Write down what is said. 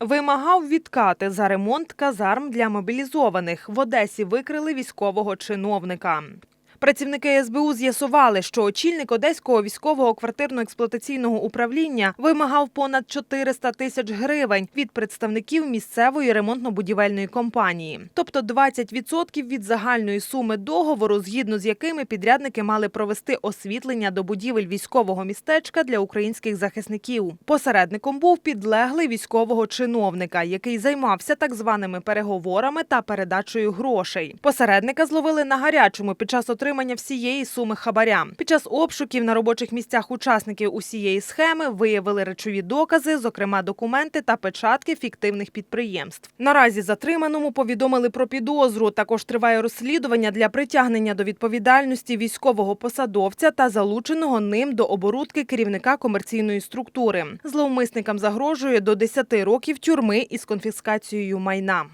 Вимагав відкати за ремонт казарм для мобілізованих. В Одесі викрили військового чиновника. Працівники СБУ з'ясували, що очільник Одеського військового квартирно-експлуатаційного управління вимагав понад 400 тисяч гривень від представників місцевої ремонтно-будівельної компанії, тобто 20% від загальної суми договору, згідно з якими підрядники мали провести освітлення до будівель військового містечка для українських захисників. Посередником був підлеглий військового чиновника, який займався так званими переговорами та передачею грошей. Посередника зловили на гарячому під час отримання всієї суми хабаря. Під час обшуків на робочих місцях учасників усієї схеми виявили речові докази, зокрема документи та печатки фіктивних підприємств. Наразі затриманому повідомили про підозру. Також триває розслідування для притягнення до відповідальності військового посадовця та залученого ним до оборудки керівника комерційної структури. Зловмисникам загрожує до 10 років тюрми із конфіскацією майна.